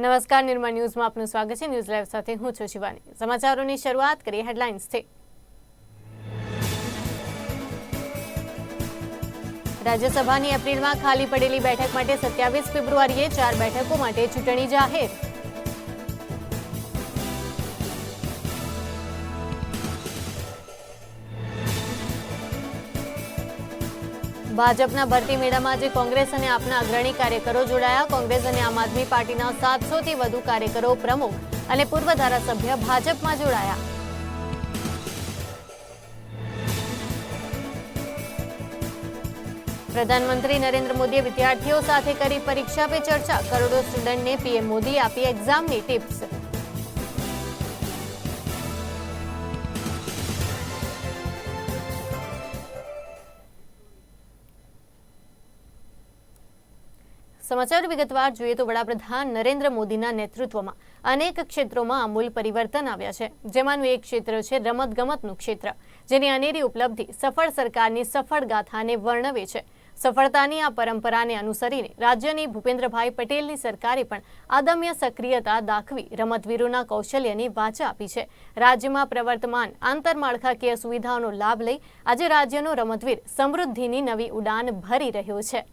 નમસ્કાર, નિર્મળ ન્યૂઝમાં આપનું સ્વાગત છે. ન્યૂઝ લાઈવ સાથે હું છું શિવાની. સમાચારોની શરૂઆત કરીએ હેડલાઇન્સથી રાજ્યસભાની એપ્રિલમાં ખાલી પડેલી બેઠક માટે સત્યાવીસ ફેબ્રુઆરીએ ચાર બેઠકો માટે ચૂંટણી જાહેર. ભાજપના ભરતી મેળામાં આજે કોંગ્રેસ અને આપના અગ્રણી કાર્યકરો જોડાયા. કોંગ્રેસ અને આમ આદમી પાર્ટીના સાતસોથી વધુ કાર્યકરો પ્રમુખ અને પૂર્વ ધારાસભ્ય ભાજપમાં જોડાયા. પ્રધાનમંત્રી નરેન્દ્ર મોદીએ વિદ્યાર્થીઓ સાથે કરી પરીક્ષા પે ચર્ચા. કરોડો સ્ટુડન્ટને પીએમ મોદી આપી એક્ઝામની ટિપ્સ. સમાચાર વિગતવાર જોઈએ તો વડાપ્રધાન નરેન્દ્ર મોદીના નેતૃત્વમાં અનેક ક્ષેત્રોમાં આમૂલ પરિવર્તન આવ્યા છે. જેમાંનું એક ક્ષેત્ર છે રમતગમતનું ક્ષેત્ર, જેની અનેરી ઉપલબ્ધિ સફળ સરકારની સફળ ગાથાને વર્ણવે છે. સફળતાની આ પરંપરાને અનુસરીને રાજ્યની ભૂપેન્દ્રભાઈ પટેલની સરકારે પણ અદમ્ય સક્રિયતા દાખવી રમતવીરોના કૌશલ્યની વાચા આપી છે. રાજ્યમાં પ્રવર્તમાન આંતરમાળખાકીય સુવિધાઓનો લાભ લઈ આજે રાજ્યનો રમતવીર સમૃદ્ધિની નવી ઉડાન ભરી રહ્યો છે.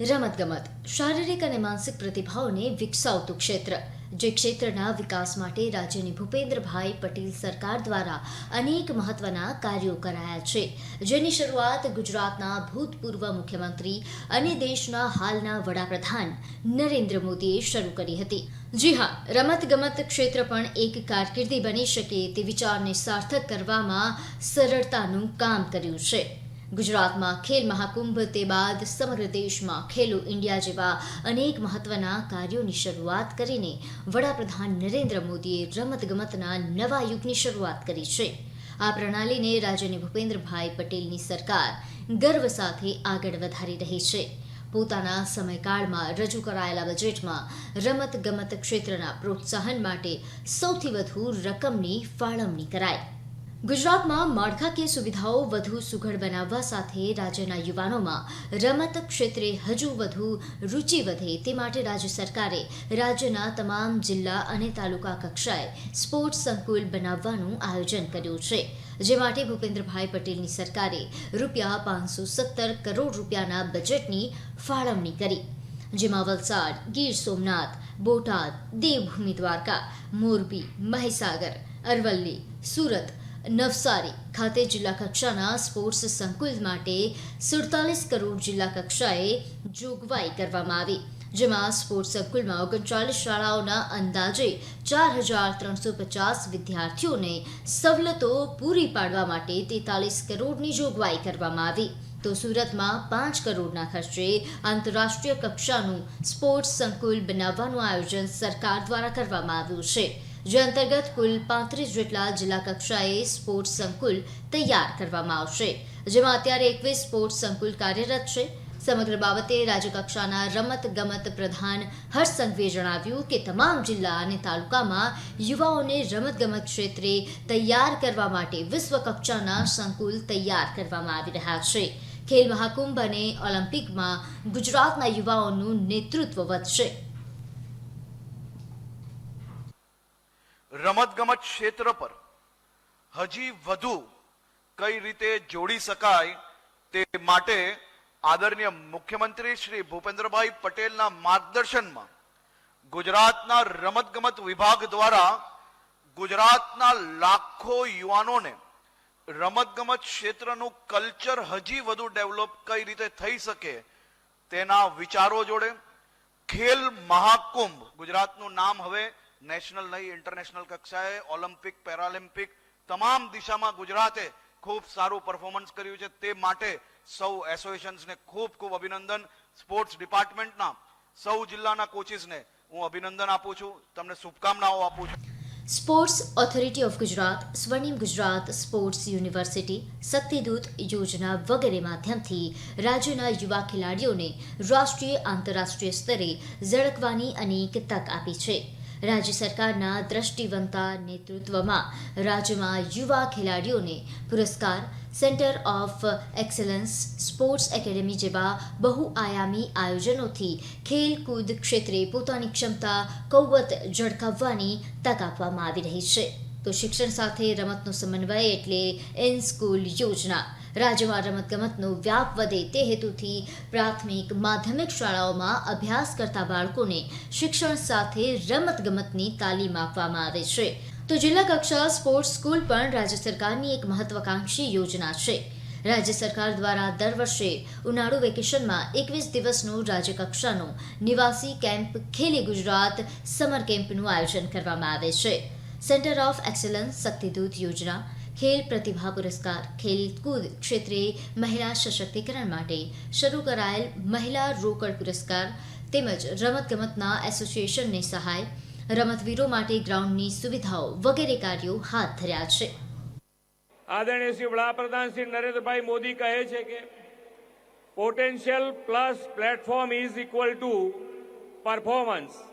રમતગમત. શારીરિક અને માનસિક પ્રતિભાઓને વિકસાવતું ક્ષેત્ર, જે ક્ષેત્રના વિકાસ માટે રાજ્યની ભૂપેન્દ્રભાઈ પટેલ સરકાર દ્વારા અનેક મહત્વના કાર્યો કરાયા છે. જેની શરૂઆત ગુજરાતના ભૂતપૂર્વ મુખ્યમંત્રી અને દેશના હાલના વડાપ્રધાન નરેન્દ્ર મોદીએ શરૂ કરી હતી. જી હા, રમતગમત ક્ષેત્ર પણ એક કારકિર્દી બની શકે તે વિચારને સાર્થક કરવામાં સરળતાનું કામ કર્યું છે. ગુજરાતમાં ખેલ મહાકુંભ તે બાદ સમગ્ર દેશમાં ખેલો ઇન્ડિયા જેવા અનેક મહત્વના કાર્યોની શરૂઆત કરીને વડાપ્રધાન નરેન્દ્ર મોદીએ રમતગમતના નવા યુગની શરૂઆત કરી છે. આ પ્રણાલીને રાજ્યની ભૂપેન્દ્રભાઈ પટેલની સરકાર ગર્વ સાથે આગળ વધારી રહી છે. પોતાના સમયકાળમાં રજૂ કરાયેલા બજેટમાં રમત ગમત ક્ષેત્રના પ્રોત્સાહન માટે સૌથી વધુ રકમની ફાળવણી કરાઈ. ગુજરાતમાં માળખાકીય સુવિધાઓ વધુ સુઘડ બનાવવા સાથે રાજ્યના યુવાનોમાં રમત ક્ષેત્રે હજુ વધુ રુચિ વધે તે માટે રાજ્ય સરકારે રાજ્યના તમામ જિલ્લા અને તાલુકા કક્ષાએ સ્પોર્ટ્સ સંકુલ બનાવવાનું આયોજન કર્યું છે. જે માટે ભૂપેન્દ્રભાઈ પટેલની સરકારે રૂપિયા પાંચસો સત્તર કરોડ રૂપિયાના બજેટની ફાળવણી કરી. જેમાં વલસાડ, ગીર સોમનાથ, બોટાદ, દેવભૂમિ દ્વારકા, મોરબી, મહીસાગર, અરવલ્લી, સુરત નવસારી ખાતે જિલ્લા કક્ષાના સ્પોર્ટ્સ સંકુલ માટે સુડતાલીસ કરોડ જિલ્લા કક્ષાએ જોગવાઈ કરવામાં આવી, જેમાં સ્પોર્ટ્સ સંકુલમાં ઓગણચાલીસ શાળાઓના અંદાજે ચાર હજાર ત્રણસો પચાસ વિદ્યાર્થીઓને સવલતો પૂરી પાડવા માટે તેતાલીસ કરોડની જોગવાઈ કરવામાં આવી. તો સુરતમાં પાંચ કરોડના ખર્ચે આંતરરાષ્ટ્રીય કક્ષાનું સ્પોર્ટ્સ સંકુલ બનાવવાનું આયોજન સરકાર દ્વારા કરવામાં આવ્યું છે. જે અંતર્ગત કુલ પાંત્રીસ જેટલા જિલ્લા કક્ષાએ સ્પોર્ટ્સ સંકુલ તૈયાર કરવામાં આવશે, જેમાં અત્યારે એકવીસ સ્પોર્ટ્સ સંકુલ કાર્યરત છે. સમગ્ર બાબતે રાજ્યકક્ષાના રમત ગમત પ્રધાન હર્ષ સંઘવીએ જણાવ્યું કે તમામ જિલ્લા અને તાલુકામાં યુવાઓને રમતગમત ક્ષેત્રે તૈયાર કરવા માટે વિશ્વ કક્ષાના સંકુલ તૈયાર કરવામાં આવી રહ્યા છે. ખેલ મહાકુંભ અને ઓલિમ્પિકમાં ગુજરાતના યુવાઓનું નેતૃત્વ વધશે. રમતગમત ક્ષેત્ર પર હજી વધુ કઈ રીતે જોડી શકાય તે માટે આદરણીય મુખ્યમંત્રી શ્રી ભૂપેન્દ્રભાઈ પટેલના માર્ગદર્શનમાં ગુજરાતના રમતગમત વિભાગ દ્વારા ગુજરાતના લાખો યુવાનોને રમતગમત ક્ષેત્રનું કલ્ચર હજી વધુ ડેવલપ કઈ રીતે થઈ શકે તેના વિચારો જોડે ખેલ મહાકુંભ ગુજરાતનું નામ હવે નેશનલ નહીં, ઇન્ટરનેશનલ કક્ષાએ ઓલિમ્પિક, પેરાલિમ્પિક, તમામ દિશામાં ગુજરાતે ખૂબ સારું પરફોર્મન્સ કર્યું છે. તે માટે સૌ એસોસિએશન્સને ખૂબ ખૂબ અભિનંદન. સ્પોર્ટ્સ ડિપાર્ટમેન્ટના સૌ જિલ્લાના કોચિસને હું અભિનંદન આપું છું. તમને શુભકામનાઓ આપું છું. Sports authority of Gujarat Swarnim Gujarat sports university શક્તિદૂત યોજના વગેરે માધ્યમથી રાજ્યના યુવા ખેલાડીઓને રાષ્ટ્રીય, આંતરરાષ્ટ્રીય સ્તરે ઝળકવાની અનેક તક આપી છે. રાજ્ય સરકારના દ્રષ્ટિવંતા નેતૃત્વમાં રાજ્યમાં યુવા ખેલાડીઓને પુરસ્કાર centre of excellence sports academy જેવા બહુઆયામી આયોજનોથી ખેલકૂદ ક્ષેત્રે પોતાની ક્ષમતા, કૌવત ઝળકાવવાની તક આપવામાં આવી રહી છે. તો શિક્ષણ સાથે રમતનો સમન્વય એટલે એન સ્કૂલ યોજના. રાજ્યમાં રમતગમતનો વ્યાપ વધે તે હેતુથી પ્રાથમિક માધ્યમિક શાળાઓમાં અભ્યાસ કરતા બાળકોને શિક્ષણ સાથે રમતગમતની તાલીમ આપવામાં આવે છે. તો જિલ્લા કક્ષા સ્પોર્ટ્સ સ્કૂલ પણ રાજ્ય સરકારની એક મહત્વાકાંક્ષી યોજના છે. રાજ્ય સરકાર દ્વારા દર વર્ષે ઉનાળુ વેકેશનમાં એકવીસ દિવસનું રાજ્યકક્ષાનું નિવાસી કેમ્પ ખેલી ગુજરાત સમર કેમ્પનું આયોજન કરવામાં આવે છે. સેન્ટર ઓફ એક્સલન્સ શક્તિદૂત યોજના ખેલ પ્રતિભા પુરસ્કાર ખેલકૂદ ક્ષેત્રે મહિલા સશક્તિકરણ માટે શરૂ કરાયેલ મહિલા રોકડ પુરસ્કાર તેમજ રમતગમતના એસોસિએશનને સહાય રમતવીરો માટે ગ્રાઉન્ડની સુવિધાઓ વગેરે કાર્યો હાથ ધર્યા છે આદરણીય શ્રી વડાપ્રધાન શ્રી નરેન્દ્રભાઈ મોદી કહે છે કે potential plus platform is equal to performance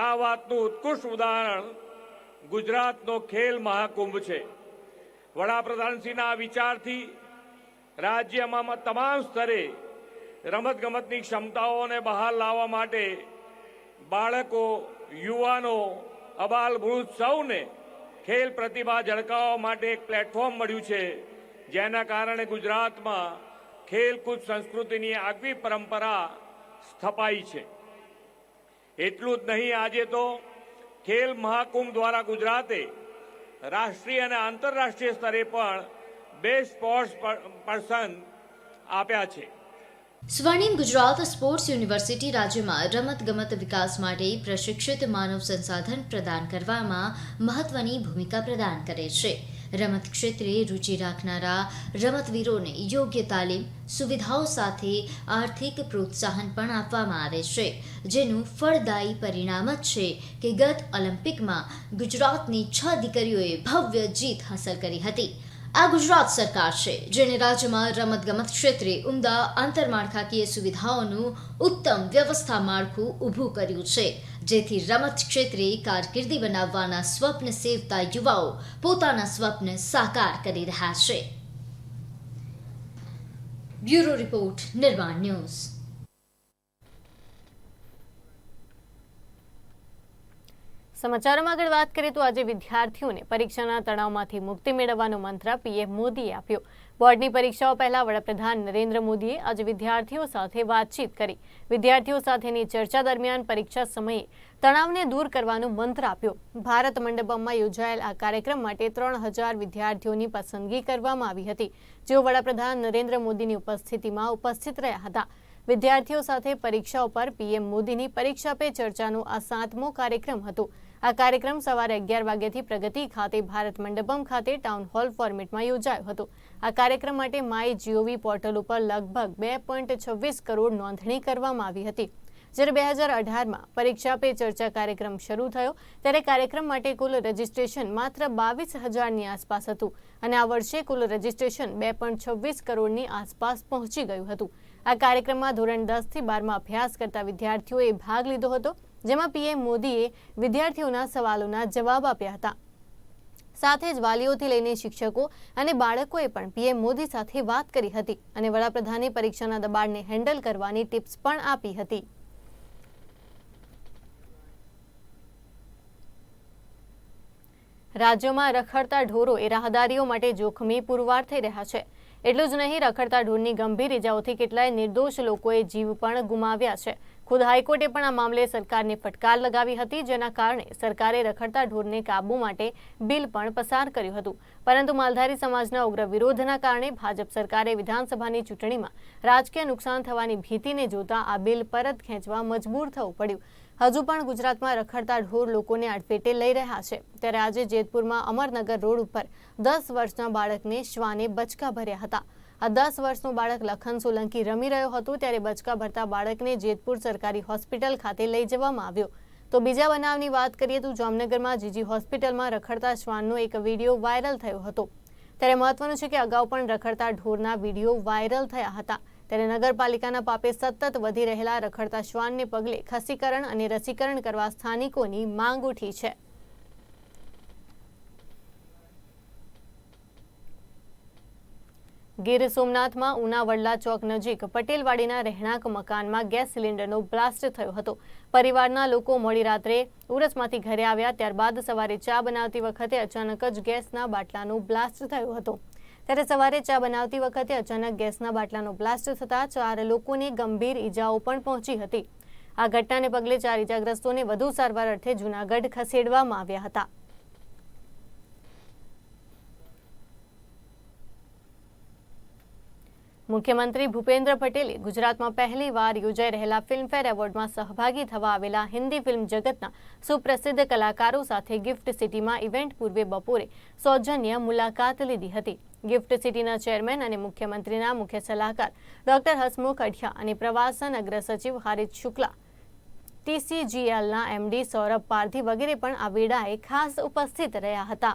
આ વાતનું ઉત્કૃષ્ટ ઉદાહરણ ગુજરાતનો ખેલ મહાકુંભ છે. વડાપ્રધાનશ્રીના આ વિચારથી રાજ્યમાં તમામ સ્તરે રમતગમતની ક્ષમતાઓને બહાર લાવવા માટે બાળકો, યુવાનો અબાલવૃદ્ધ સૌને ખેલ પ્રતિભા ઝળકાવવા માટે એક પ્લેટફોર્મ મળ્યું છે, જેના કારણે ગુજરાતમાં ખેલકૂદ સંસ્કૃતિની આગવી પરંપરા સ્થપાઈ છે. એટલું જ નહીં, આજે તો ખેલ મહાકુંભ દ્વારા ગુજરાતે રાષ્ટ્રીય અને આંતરરાષ્ટ્રીય સ્તરે પણ બેસ્ટ સ્પોર્ટ્સ પર્સન આપ્યા છે. સ્વર્ણિમ ગુજરાત સ્પોર્ટ્સ યુનિવર્સિટી રાજ્યમાં રમતગમત વિકાસ માટે પ્રશિક્ષિત માનવ સંસાધન પ્રદાન કરવામાં મહત્વની ભૂમિકા પ્રદાન કરે છે. રમત ક્ષેત્રે રુચિ રાખનારા રમતવીરોને યોગ્ય તાલીમ, સુવિધાઓ સાથે આર્થિક પ્રોત્સાહન પણ આપવામાં આવે છે. જેનું ફળદાયી પરિણામ જ છે કે ગત ઓલિમ્પિકમાં ગુજરાતની છ દીકરીઓએ ભવ્ય જીત હાંસલ કરી હતી. આ ગુજરાત સરકાર છે, જેણે રાજ્યમાં રમતગમત ક્ષેત્રે ઉમદા આંતરમાળખાકીય સુવિધાઓનું ઉત્તમ વ્યવસ્થા માળખું ઊભું કર્યું છે. જેથી રમત ક્ષેત્રે કારકિર્દી બનાવવાના સ્વપ્ન સેવતા યુવાઓ પોતાના સ્વપ્ન સાકાર કરી રહ્યા છે. Bureau report, Nirman news. સમાચારોમાં આગળ વાત કરીએ તો આજે વિદ્યાર્થીઓને પરીક્ષાના તણાવમાંથી મુક્તિ મેળવવાનો મંત્ર પીએમ મોદીએ આપ્યો. બોર્ડની પરીક્ષાઓ પહેલા વડાપ્રધાન નરેન્દ્ર મોદીએ આજે વિદ્યાર્થીઓ સાથે વાતચીત કરી. વિદ્યાર્થીઓ સાથેની ચર્ચા દરમિયાન પરીક્ષા સમયે તણાવને દૂર કરવાનો મંત્ર આપ્યો. ભારત મંડપમમાં યોજાયેલ આ કાર્યક્રમ માટે ત્રણ હજાર વિદ્યાર્થીઓની પસંદગી કરવામાં આવી હતી, જેઓ વડાપ્રધાન નરેન્દ્ર મોદીની ઉપસ્થિતિમાં ઉપસ્થિત રહ્યા હતા. વિદ્યાર્થીઓ સાથે પરીક્ષાઓ પર પીએમ મોદીની પરીક્ષા પે ચર્ચાનો આ સાતમો કાર્યક્રમ હતો. આ કાર્યક્રમ સવારે અગિયાર વાગ્યાથી પ્રગતિ ખાતે ભારત મંડપમ ખાતે ટાઉન હોલ ફોર્મેટમાં યોજાયો હતો. આ કાર્યક્રમ માટે માય જીઓવી પોર્ટલ ઉપર લગભગ બે પોઈન્ટ છવ્વીસ કરોડ નોંધણી કરવામાં આવી હતી. જ્યારે બે હજાર અઢારમાં પરીક્ષા પે ચર્ચા કાર્યક્રમ શરૂ થયો, ત્યારે કાર્યક્રમ માટે કુલ રજીસ્ટ્રેશન માત્ર બાવીસ હજારની આસપાસ હતું અને આ વર્ષે કુલ રજીસ્ટ્રેશન બે પોઈન્ટ છવ્વીસ કરોડની આસપાસ પહોંચી ગયું હતું. આ કાર્યક્રમમાં ધોરણ દસથી બારમાં અભ્યાસ કરતા વિદ્યાર્થીઓએ ભાગ લીધો હતો. જેમાં પીએમ મોદીએ વિદ્યાર્થીઓના સવાલોના જવાબ આપ્યા હતા. સાથે જ વાલીઓથી લઈને શિક્ષકો અને બાળકોએ પણ પીએમ મોદી સાથે વાત કરી હતી અને વડાપ્રધાને પરીક્ષાના દબાણને હેન્ડલ કરવાની ટિપ્સ પણ આપી હતી. રાજ્યમાં રખડતા ઢોરો એ રાહદારીઓ માટે જોખમી પુરવાર થઈ રહ્યા છે. એટલું જ નહીં, રખડતા ઢોરની ગંભીર ઇજાઓથી કેટલાય નિર્દોષ લોકોએ જીવ પણ ગુમાવ્યા છે. ખુદ હાઈકોર્ટે પણ આ મામલે સરકારને ફટકાર લગાવી હતી, જેના કારણે સરકારે રખડતા ઢોરને કાબૂ માટે બિલ પણ પસાર કર્યું હતું. પરંતુ માલધારી સમાજના ઉગ્ર વિરોધના કારણે ભાજપ સરકારે વિધાનસભાની ચૂંટણીમાં રાજકીય નુકસાન થવાની ભીતિને જોતા આ બિલ પરત ખેંચવા મજબૂર થવું પડ્યું. હજુ પણ ગુજરાતમાં રખડતા ઢોર લોકોને અડફેટે લઈ રહ્યા છે. ત્યારે આજે જેતપુરમાં અમરનગર રોડ ઉપર દસ વર્ષના બાળકને શ્વાને બચકા ભર્યા હતા. આ દસ વર્ષનું બાળક લખન સોલંકી રમી રહ્યો હતો ત્યારે બચકા ભરતા બાળકને જેતપુર સરકારી હોસ્પિટલ ખાતે લઈ જવામાં આવ્યો. તો બીજા બનાવની વાત કરીએ તો જામનગરમાં જીજી હોસ્પિટલમાં રખડતા શ્વાનનો એક વીડિયો વાયરલ થયો હતો. ત્યારે મહત્વનું છે કે અગાઉ પણ રખડતા ઢોરના વીડિયો વાયરલ થયા હતા. ત્યારે નગરપાલિકાના પાપે સતત વધી રહેલા રખડતા શ્વાનને પગલે ખસીકરણ અને રસીકરણ કરવા સ્થાનિકોની માંગ ઉઠી છે. ગીર સોમનાથમાં ઉનાવડલા ચોક નજીક પટેલવાડીના રહેણાંક મકાનમાં ગેસ સિલિન્ડરનો બ્લાસ્ટ થયો હતો. પરિવારના લોકો મોડી રાત્રે ઉરસમાંથી ઘરે આવ્યા, ત્યારબાદ સવારે ચા બનાવતી વખતે અચાનક જ ગેસના બાટલાનો બ્લાસ્ટ થયો હતો. ત્યારે સવારે ચા બનાવતી વખતે અચાનક ગેસના બાટલાનો બ્લાસ્ટ થતાં ચાર લોકોને ગંભીર ઈજાઓ પણ પહોંચી હતી. આ ઘટનાને પગલે ચાર ઈજાગ્રસ્તોને વધુ સારવાર અર્થે જૂનાગઢ ખસેડવામાં આવ્યા હતા. મુખ્યમંત્રી ભૂપેન્દ્ર પટેલે ગુજરાતમાં પહેલીવાર યોજાઈ રહેલા ફિલ્મફેર એવોર્ડમાં સહભાગી થવા આવેલા હિન્દી ફિલ્મ જગતના સુપ્રસિદ્ધ કલાકારો સાથે ગિફ્ટ સિટીમાં ઇવેન્ટ પૂર્વે બપોરે સૌજન્ય મુલાકાત લીધી હતી. ગિફ્ટ સિટીના ચેરમેન અને મુખ્યમંત્રીના મુખ્ય સલાહકાર ડોક્ટર હસમુખ અઢિયા અને પ્રવાસન અગ્ર સચિવ હારિત શુક્લા, ટીસીજીએલના એમડી સૌરભ પારધી વગેરે પણ આ વેળાએ ખાસ ઉપસ્થિત રહ્યા હતા.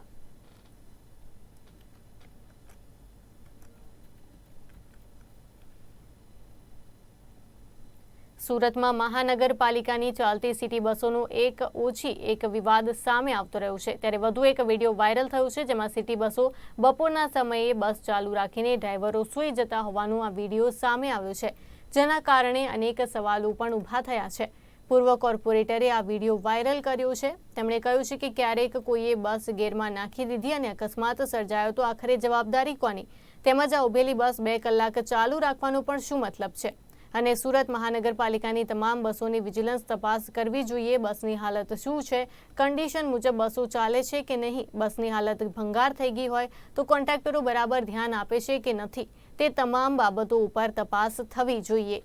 સુરતમાં મહાનગરપાલિકાની ચાલતી સિટી બસોનું એક ઓછી એક વિવાદ સામે આવતો રહ્યો છે. ત્યારે વધુ એક વીડિયો વાયરલ થયો છે, જેમાં સિટી બસો બપોરના સમયે બસ ચાલુ રાખીને ડ્રાઈવરો સૂઈ જતા હોવાનું આ વીડિયો સામે આવ્યો છે, જેના કારણે અનેક સવાલો પણ ઊભા થયા છે. પૂર્વ કોર્પોરેટરે આ વીડિયો વાયરલ કર્યો છે. તેમણે કહ્યું છે કે ક્યારેક કોઈએ બસ ગેરમાં નાખી દીધી અને અકસ્માત સર્જાયો તો આખરે જવાબદારી કોની? તેમજ આ ઉભેલી બસ બે કલાક ચાલુ રાખવાનો પણ શું મતલબ છે? અને સુરત મહાનગરપાલિકાની તમામ બસોની વિજિલન્સ તપાસ કરવી જોઈએ. બસની હાલત શું છે? કન્ડિશન મુજબ બસો ચાલે છે કે નહીં? બસની હાલત ભંગાર થઈ ગઈ હોય તો કોન્ટ્રાક્ટરો બરાબર ધ્યાન આપે છે કે નથી? તે તમામ બાબતો ઉપર તપાસ થવી જોઈએ.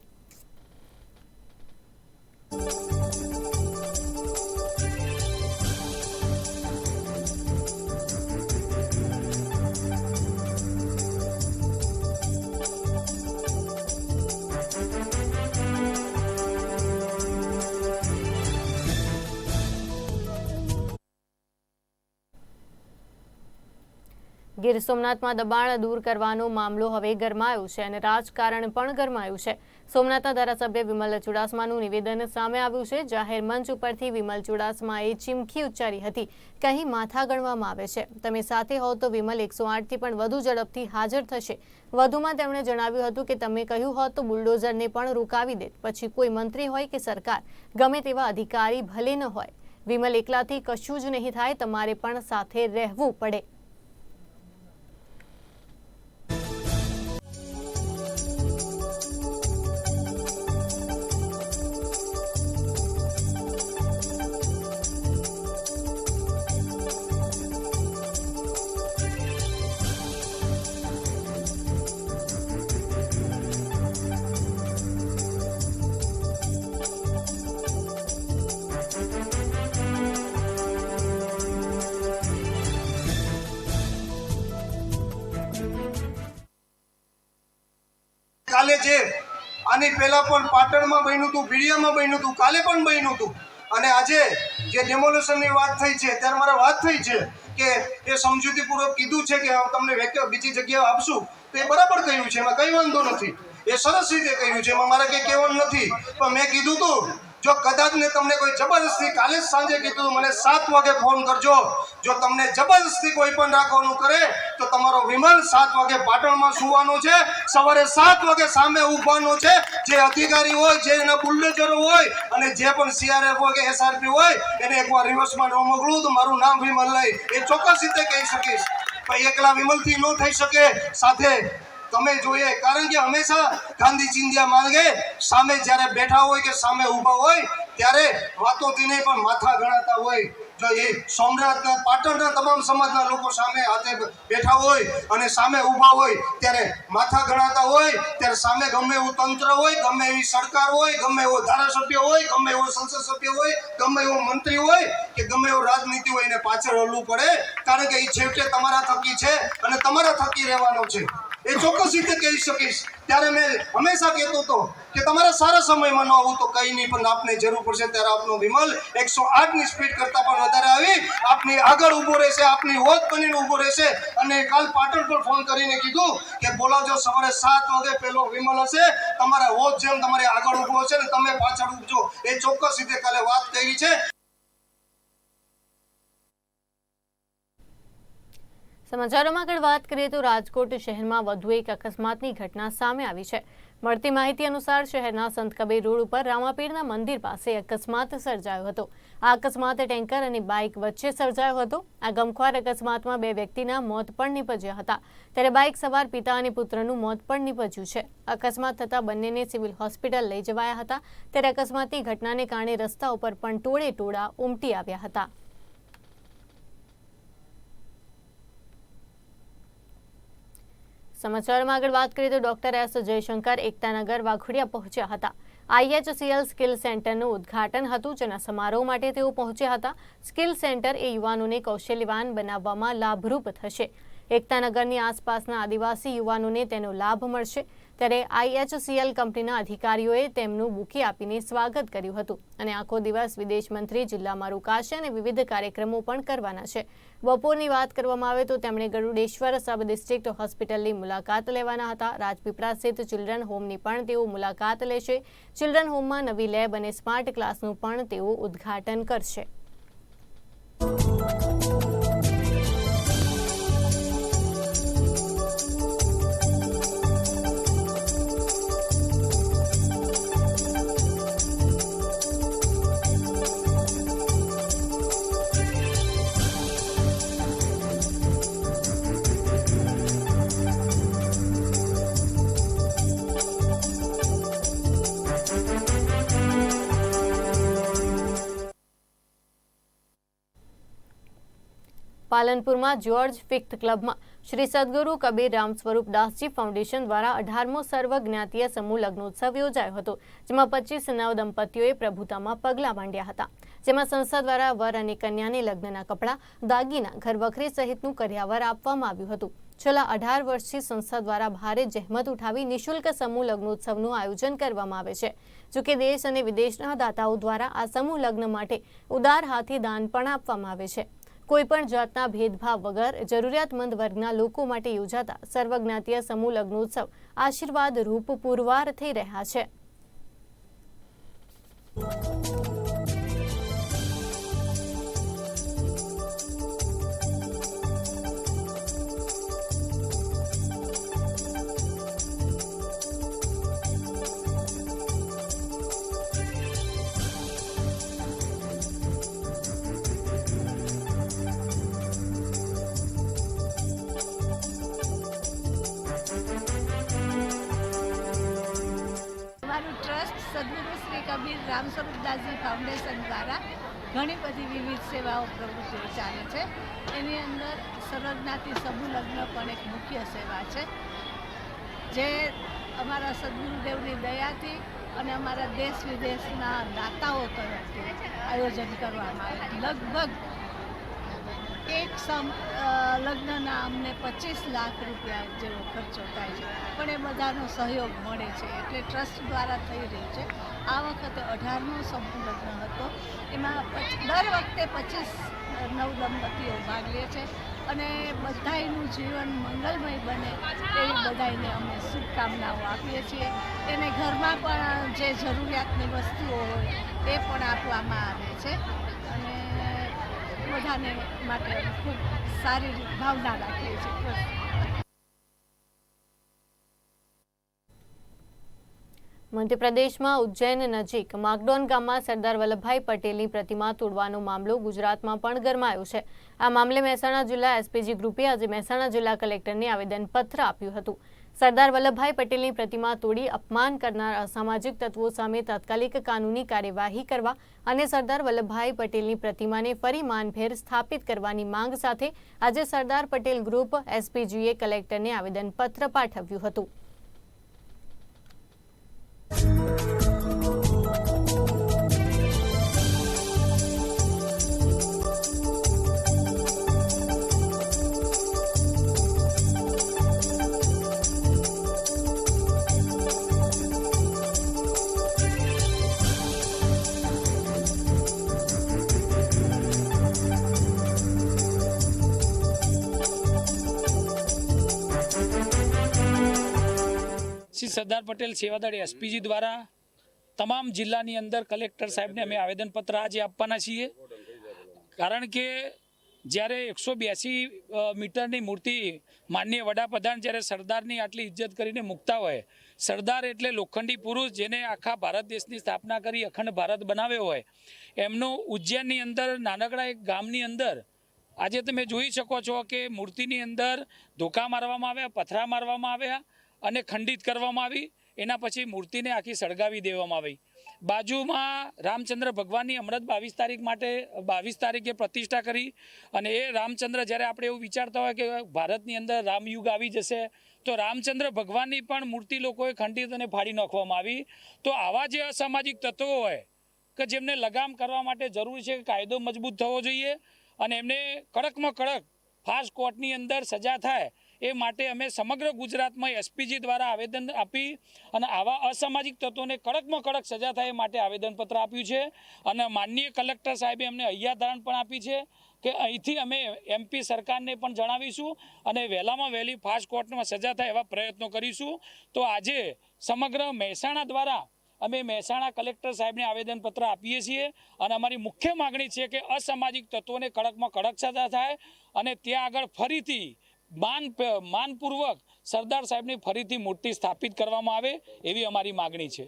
ગીર સોમનાથમાં દબાણ દૂર કરવાનો મામલો હવે ગરમાયો છે અને રાજકારણ પણ ગરમાયું છે. સોમનાથના ધારાસભ્ય વિમલ ચુડાસમાનું નિવેદન સામે આવ્યું છે. જાહેર મંચ ઉપરથી વિમલ ચુડાસમાએ ચીમકી ઉચ્ચારી હતી. કહી માથા ગણવામાં આવે છે. તમે સાથે હો તો વિમલ એકસો આઠથી પણ વધુ ઝડપથી હાજર થશે. વધુમાં તેમણે જણાવ્યું હતું કે, તમે કહ્યું હોત તો બુલડોઝરને પણ રોકાવી દે પછી કોઈ મંત્રી હોય કે સરકાર, ગમે તેવા અધિકારી ભલે ન હોય. વિમલ એકલાથી કશું જ નહીં થાય. તમારે પણ સાથે રહેવું પડે. આની પહેલાં પણ પાટણમાં બન્યું હતું, ભીડિયામાં બન્યું હતું, કાલે પણ બન્યું હતું. અને આજે જે ડેમોલેશનની વાત થઈ છે, ત્યારે મારે વાત થઈ છે કે એ સમજૂતીપૂર્વક કીધું છે કે તમને વેક્ય, બીજી જગ્યાએ આપશું. તો એ બરાબર કહ્યું છે, એમાં કંઈ વાંધો નથી. એ સરસ રીતે કહ્યું છે, એમાં મારે કંઈ કહેવાનું નથી. પણ મેં કીધું હતું જો કદાચ ને તમને કોઈ જબરદસ્તી કાલે જ સાંજે કીધું મને સાત વાગે ફોન કરજો. જો તમને જબરદસ્તી કોઈ પણ રાખવાનું કરે, તો તમારો વિમલ સાત વાગે પાટણમાં સુવાનો છે. સવારે સાત વાગે સામે ઊભવાનો છે. જે અધિકારી હોય, જે એના બુલ્ડોઝરો હોય, અને જે પણ સીઆરએફ હોય કે એસઆરપી હોય, એને એકવાર રિવર્સમાં ન મોકલું, તો મારું નામ વિમલ લઈ. એ ચોક્કસ રીતે કહી શકીશ. પણ એકલા વિમલથી ન થઈ શકે. સાથે તમે જોઈએ, કારણ કે હંમેશા ગાંધી ચિંધ્યા માંગે સામે જ્યારે બેઠા હોય કે સામે ઊભા હોય, ત્યારે વાતોથી નહીં પણ માથા ગણાતા હોય. એ સોમનાથના પાટણના તમામ સમાજના લોકો સામે હાથે બેઠા હોય અને સામે ઊભા હોય, ત્યારે માથા ગણાતા હોય, ત્યારે સામે ગમે એવું તંત્ર હોય, ગમે એવી સરકાર હોય, ગમે એવો ધારાસભ્ય હોય, ગમે એવો સંસદ સભ્ય હોય, ગમે એવો મંત્રી હોય, કે ગમે એવો રાજનીતિ હોય, એને પાછળ હલવું પડે. કારણ કે એ છેવટે તમારા થકી છે અને તમારા થકી રહેવાનો છે. એ ચોક્કસ રીતે કહી શકીશ. ત્યારે મેં હંમેશા કહેતો હતો કે તમારા સારા સમયમાં ન આવું તો કંઈ નહીં, પણ આપને જરૂર પડશે ત્યારે આપનો વિમલ એકસો આઠની સ્પીડ કરતાં પણ વધારે આવી. આપની આગળ ઊભો રહેશે, આપની હોત બનીને ઊભો રહેશે. અને કાલ પાટણ પર ફોન કરીને કીધું કે બોલાવજો, સવારે સાત વાગે પેલો વિમલ હશે. તમારા હોત જેમ તમારે આગળ ઊભો હશે ને તમે પાછળ ઊભજો. એ ચોક્કસ રીતે કાલે વાત કરી છે. સમાચારોમાં આગળ વાત કરીએ તો રાજકોટ શહેરમાં વધુ એક અકસ્માતની ઘટના સામે આવી છે. મળતી માહિતી અનુસાર શહેરના સંત કબીર રોડ ઉપર રામાપીરના મંદિર પાસે અકસ્માત સર્જાયો હતો. આ અકસ્માત ટેન્કર અને બાઇક વચ્ચે સર્જાયો હતો. આ ગમખ્વાર અકસ્માતમાં બે વ્યક્તિના મોત પણ નીપજ્યા હતા. ત્યારે બાઇક સવાર પિતા અને પુત્રનું મોત પણ નીપજ્યું છે. અકસ્માત થતાં બંનેને સિવિલ હોસ્પિટલ લઈ જવાયા હતા. ત્યારે અકસ્માતની ઘટનાને કારણે રસ્તા ઉપર પણ ટોળે ટોળા ઉમટી આવ્યા હતા. સમાચારમાં આગળ વાત કરીએ તો ડોક્ટર એસ જયશંકર એકતાનગર વાઘોડિયા પહોંચ્યા હતા. આઈએચસીએલ સ્કિલ સેન્ટરનું ઉદ્ઘાટન હતું, જેના સમારોહ માટે તેઓ પહોંચ્યા હતા. સ્કિલ સેન્ટર એ યુવાનોને કૌશલ્યવાન બનાવવામાં લાભરૂપ થશે. એકતાનગરની આસપાસના આદિવાસી યુવાનોને તેનો લાભ મળશે. ત્યારે આઈએચસીએલ કંપનીના અધિકારીઓએ તેમનું બુકી આપીને સ્વાગત કર્યું હતું. અને આખો દિવસ વિદેશ મંત્રી જિલ્લામાં રોકાશે અને વિવિધ કાર્યક્રમો પણ કરવાના છે. બપોરની વાત કરવામાં આવે તો તેમણે ગરુડેશ્વર સબ ડિસ્ટ્રિક્ટ હોસ્પિટલની મુલાકાત લેવાના હતા. રાજપીપળા સ્થિત ચિલ્ડ્રન હોમની પણ તેઓ મુલાકાત લેશે. ચિલ્ડ્રન હોમમાં નવી લેબ અને સ્માર્ટ ક્લાસનું પણ તેઓ ઉદ્ઘાટન કરશે. પાલનપુરમાં જ્યોર્જ ફિક્થ ક્લબમાં. શ્રી સદગુરુ કબીર રામ સ્વરૂપ દાસજી ફાઉન્ડેશન દ્વારા અઢારમો સર્વ જ્ઞાતીય સમૂહ લગ્નોત્સવ યોજાયો હતો, જેમાં પચીસ નવ દંપતીઓએ પ્રભુતામાં પગલાં માંડ્યા હતા. જેમાં સંસ્થા દ્વારા વર અને કન્યાને લગ્નના કપડાં, દાગીના, ઘરવખરી સહિતનું કર્યાવર આપવામાં આવ્યું હતું. છેલ્લા અઢાર વર્ષથી સંસ્થા દ્વારા ભારે જહેમત ઉઠાવી નિઃશુલ્ક સમૂહ લગ્નોત્સવનું આયોજન કરવામાં આવે છે. જોકે દેશ અને વિદેશના દાતાઓ દ્વારા આ સમૂહ લગ્ન માટે ઉદાર હાથી દાન પણ આપવામાં આવે છે. કોઈ પણ જાતના ભેદભાવ વગર જરૂરિયાતમંદ વર્ગના લોકો માટે યોજાતા સર્વજ્ઞાતીય સમૂહ લગ્નોત્સવ આશીર્વાદ રૂપ પુરવાર થઈ રહ્યા છે. રામ સ્વરૂપદાસજી ફાઉન્ડેશન દ્વારા ઘણી બધી વિવિધ સેવાઓ પ્રવૃત્તિઓ ચાલે છે. એની અંદર સર્વજ્ઞાતિ સમૂહ પણ એક મુખ્ય સેવા છે. જે અમારા સદગુરુદેવની દયાથી અને અમારા દેશ વિદેશના દાતાઓ તરફથી આયોજન કરવામાં આવે. લગભગ સમ લગ્નના અમને પચીસ લાખ રૂપિયા જેવો ખર્ચો થાય છે. પણ એ બધાનો સહયોગ મળે છે, એટલે ટ્રસ્ટ દ્વારા થઈ રહ્યું છે. આ વખતે અઢારમો સમૂહ લગ્ન હતો. એમાં દર વખતે પચીસ નવ દંપતીઓ ભાગ લે છે અને બધાયનું જીવન મંગલમય બને એવી બધાયને અમે શુભકામનાઓ આપીએ છીએ. એને ઘરમાં પણ જે જરૂરિયાતની વસ્તુઓ હોય એ પણ આપવામાં આવે છે. બધાને માટે ખૂબ સારી ભાવના રાખીએ છીએ મધ્યપ્રદેશમાં ઉજ્જૈન નજીક માગડોન ગામમાં સરદાર વલ્લભભાઈ પટેલની પ્રતિમા તોડવાનો મામલો ગુજરાતમાં પણ ગરમાયો છે. આ મામલે મહેસાણા જિલ્લા એસપીજી ગ્રુપે આજે મહેસાણા જિલ્લા કલેક્ટરને આવેદનપત્ર આપ્યું હતું. સરદાર વલ્લભભાઈ પટેલની પ્રતિમા તોડી અપમાન કરનાર અસામાજિક તત્વો સામે તાત્કાલિક કાનૂની કાર્યવાહી કરવા અને સરદાર વલ્લભભાઈ પટેલની પ્રતિમાને ફરી માનભેર સ્થાપિત કરવાની માંગ સાથે આજે સરદાર પટેલ ગ્રુપ એસપીજીએ કલેક્ટરને આવેદનપત્ર પાઠવ્યું હતું. સરદાર પટેલ સેવાદળ એસપીજી દ્વારા તમામ જિલ્લાની અંદર કલેક્ટર સાહેબને અમે આવેદનપત્ર આજે આપવાના છીએ. કારણ કે જ્યારે એકસો બ્યાસી મીટરની મૂર્તિ માનનીય વડાપ્રધાન જ્યારે સરદારની આટલી ઇજ્જત કરીને મૂકતા હોય, સરદાર એટલે લોખંડી પુરુષ જેને આખા ભારત દેશની સ્થાપના કરી, અખંડ ભારત બનાવ્યો હોય. એમનું ઉજ્જૈનની અંદર, નાનકડા એક ગામની અંદર, આજે તમે જોઈ શકો છો કે મૂર્તિની અંદર ધોકા મારવામાં આવ્યા, પથરા મારવામાં આવ્યા અને ખંડિત કરવામાં આવી. એના પછી મૂર્તિને આખી સળગાવી દેવામાં આવી. બાજુમાં રામચંદ્ર ભગવાનની હમણાં બાવીસ તારીખ માટે, બાવીસ તારીખે પ્રતિષ્ઠા કરી અને એ રામચંદ્ર જ્યારે આપણે એવું વિચારતા હોય કે ભારતની અંદર રામયુગ આવી જશે, તો રામચંદ્ર ભગવાનની પણ મૂર્તિ લોકોએ ખંડિત અને ફાડી નાખવામાં આવી. તો આવા જે અસામાજિક તત્વો હોય કે જેમને લગામ કરવા માટે જરૂરી છે કે કાયદો મજબૂત થવો જોઈએ અને એમને કડકમાં કડક ફાસ્ટ કોર્ટની અંદર સજા થાય એ માટે અમે સમગ્ર ગુજરાતમાં એસપીજી દ્વારા આવેદન આપી અને આવા અસામાજિક તત્વોને કડકમાં કડક સજા થાય એ માટે આવેદનપત્ર આપ્યું છે. અને માનનીય કલેક્ટર સાહેબે અમને હૈયાધારણ પણ આપી છે કે અહીંથી અમે એમપી સરકારને પણ જણાવીશું અને વહેલામાં વહેલી ફાસ્ટ કોર્ટમાં સજા થાય એવા પ્રયત્નો કરીશું. તો આજે સમગ્ર મહેસાણા દ્વારા અમે મહેસાણા કલેક્ટર સાહેબને આવેદનપત્ર આપીએ છીએ અને અમારી મુખ્ય માગણી છે કે અસામાજિક તત્વોને કડકમાં કડક સજા થાય અને ત્યાં આગળ ફરીથી માન માનપૂર્વક સરદાર સાહેબની ફરીથી મૂર્તિ સ્થાપિત કરવામાં આવે એવી અમારી માગણી છે.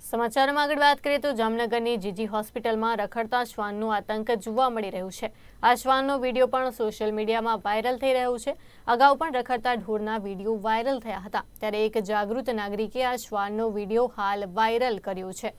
સમાચારમાં આગળ વાત કરીએ તો જામનગરની જીજી હોસ્પિટલમાં રખડતા શ્વાનનું આતંક જોવા મળી રહ્યું છે. આ શ્વાનનો વીડિયો પણ સોશિયલ મીડિયામાં વાયરલ થઈ રહ્યો છે. અગાઉ પણ રખડતા ઢોરના વીડિયો વાયરલ થયા હતા. ત્યારે એક જાગૃત નાગરિકે આ શ્વાનનો વીડિયો હાલ વાયરલ કર્યો છે.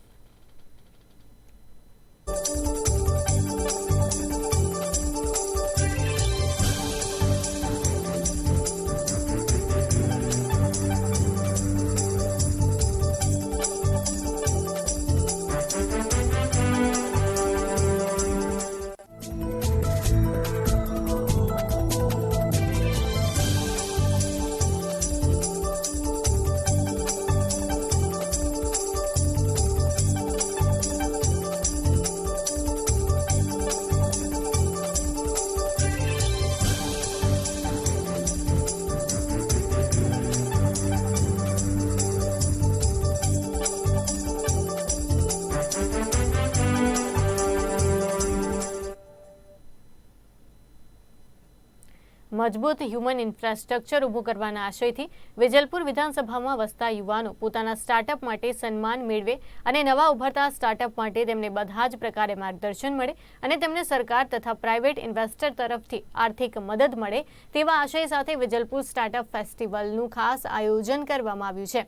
મજબૂત હ્યુમન ઇન્ફ્રાસ્ટ્રક્ચર ઊભું કરવાના આશયથી વેજલપુર વિધાનસભામાં વસતા યુવાનો પોતાના સ્ટાર્ટઅપ માટે સન્માન મેળવે અને નવા ઉભરતા સ્ટાર્ટઅપ માટે તેમને બધા જ પ્રકારે માર્ગદર્શન મળે અને તેમને સરકાર તથા પ્રાઇવેટ ઇન્વેસ્ટર તરફથી આર્થિક મદદ મળે તેવા આશય સાથે વેજલપુર સ્ટાર્ટઅપ ફેસ્ટિવલનું ખાસ આયોજન કરવામાં આવ્યું છે.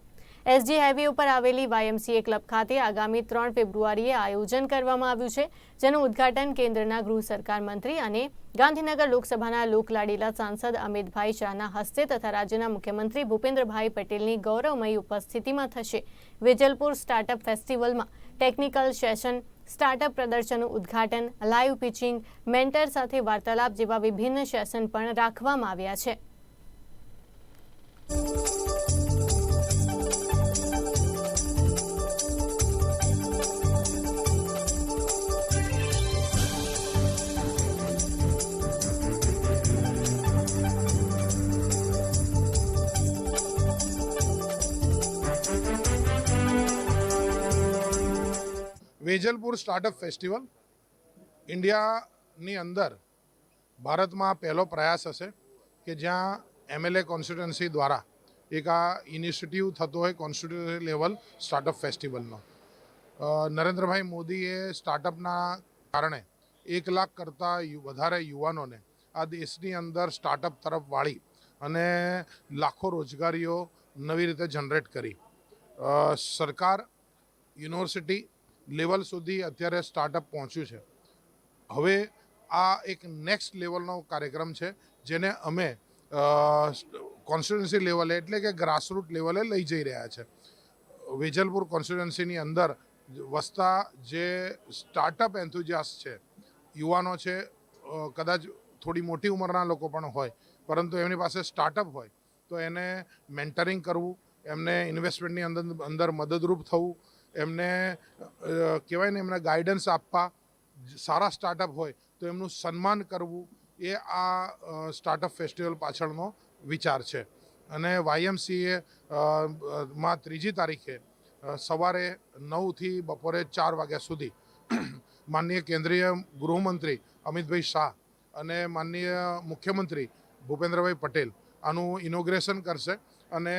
એસજી હાઈવે ઉપર આવેલી વાયએમસીએ ક્લબ ખાતે આગામી ત્રણ ફેબ્રુઆરીએ આયોજન કરવામાં આવ્યું છે, જેનું ઉદ્ઘાટન કેન્દ્રના ગૃહ સરકાર મંત્રી અને ગાંધીનગર લોકસભાના લોકલાડીલા સાંસદ અમિતભાઈ શાહના હસ્તે તથા રાજ્યના મુખ્યમંત્રી ભૂપેન્દ્રભાઈ પટેલની ગૌરવમયી ઉપસ્થિતિમાં થશે. વેજલપુર સ્ટાર્ટઅપ ફેસ્ટિવલમાં ટેકનિકલ સેશન, સ્ટાર્ટઅપ પ્રદર્શનનું ઉદ્ઘાટન, લાઈવ પિચિંગ, મેન્ટર સાથે વાર્તાલાપ જેવા વિભિન્ન સેશન પણ રાખવામાં આવ્યા છે. વેજલપુર સ્ટાર્ટઅપ ફેસ્ટિવલ ઇન્ડિયાની અંદર ભારતમાં પહેલો પ્રયાસ હશે કે જ્યાં એમએલએ કોન્સ્ટિટ્યુન્સી દ્વારા એક આ ઇનિશિયેટિવ થતો હોય કોન્સ્ટિટ્યુન્સી લેવલ સ્ટાર્ટઅપ ફેસ્ટિવલનો. નરેન્દ્રભાઈ મોદીએ સ્ટાર્ટઅપના કારણે એક લાખ કરતાં વધારે યુવાનોને આ દેશની અંદર સ્ટાર્ટઅપ તરફ વાળી અને લાખો રોજગારીઓ નવી રીતે જનરેટ કરી. સરકાર યુનિવર્સિટી લેવલ સુધી અત્યારે સ્ટાર્ટઅપ પહોંચ્યું છે. હવે આ એક નેક્સ્ટ લેવલનો કાર્યક્રમ છે, જેને અમે કોન્સ્ટિટ્યુન્સી લેવલે એટલે કે ગ્રાસરૂટ લેવલે લઈ જઈ રહ્યા છે. વેજલપુર કોન્સ્ટિટ્યુન્સીની અંદર વસતા જે સ્ટાર્ટઅપ એન્થુજિયાસ છે, યુવાનો છે કદાચ થોડી મોટી ઉંમરના લોકો પણ હોય, પરંતુ એમની પાસે સ્ટાર્ટઅપ હોય, તો એને મેન્ટરિંગ કરવું, એમને ઇન્વેસ્ટમેન્ટની અંદર અંદર મદદરૂપ થવું એમને કહેવાય ને, એમને ગાઈડન્સ આપવા, સારા સ્ટાર્ટઅપ હોય, તો એમનું સન્માન કરવું એ આ સ્ટાર્ટઅપ ફેસ્ટિવલ પાછળનો વિચાર છે. અને વાયએમસીએ માં ત્રીજી તારીખે સવારે નવથી બપોરે ચાર વાગ્યા સુધી, માનનીય કેન્દ્રીય ગૃહમંત્રી અમિતભાઈ શાહ અને માનનીય મુખ્યમંત્રી ભૂપેન્દ્રભાઈ પટેલ આનું ઇનોગ્રેશન કરશે. અને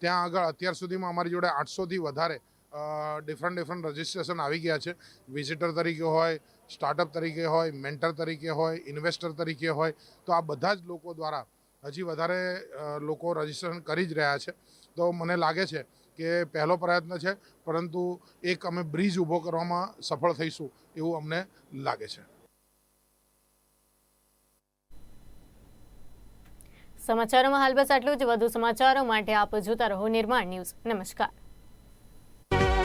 ત્યાં આગળ અત્યાર સુધીમાં અમારી જોડે આઠસોથી વધારે ડિફરન્ટ ડિફરન્ટ રજિસ્ટ્રેશન આવી ગયા છે. વિઝિટર તરીકે હોય સ્ટાર્ટઅપ તરીકે હોય મેન્ટર તરીકે હોય ઇન્વેસ્ટર તરીકે હોય, તો આ બધા જ લોકો દ્વારા હજી વધારે લોકો રજિસ્ટ્રેશન કરી જ રહ્યા છે. તો મને લાગે છે કે પહેલો પ્રયત્ન છે, પરંતુ એક અમે બ્રિજ ઊભો કરવામાં સફળ થઈશું એવું અમને લાગે છે. સમાચારોમાં હાલ બસ આટલું જ. વધુ સમાચારો માટે આપ જોતા રહો નિર્માણ ન્યૂઝ. નમસ્કાર.